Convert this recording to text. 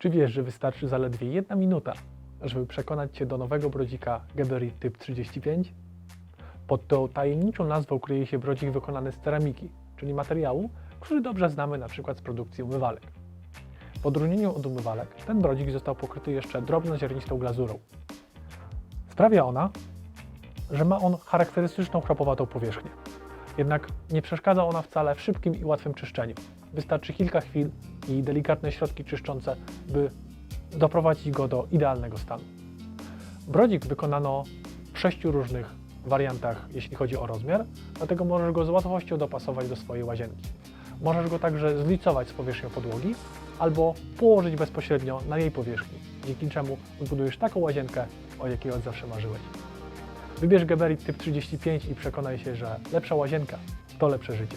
Czy wiesz, że wystarczy zaledwie jedna minuta, żeby przekonać Cię do nowego brodzika Geberit Typ 35? Pod tą tajemniczą nazwą kryje się brodzik wykonany z ceramiki, czyli materiału, który dobrze znamy na przykład z produkcji umywalek. W odróżnieniu od umywalek, ten brodzik został pokryty jeszcze drobnoziarnistą glazurą. Sprawia ona, że ma on charakterystyczną chropowatą powierzchnię. Jednak nie przeszkadza ona wcale w szybkim i łatwym czyszczeniu. Wystarczy kilka chwil i delikatne środki czyszczące, by doprowadzić go do idealnego stanu. Brodzik wykonano w sześciu różnych wariantach, jeśli chodzi o rozmiar, dlatego możesz go z łatwością dopasować do swojej łazienki. Możesz go także zlicować z powierzchnią podłogi albo położyć bezpośrednio na jej powierzchni, dzięki czemu zbudujesz taką łazienkę, o jakiej od zawsze marzyłeś. Wybierz Geberit typ 35 i przekonaj się, że lepsza łazienka to lepsze życie.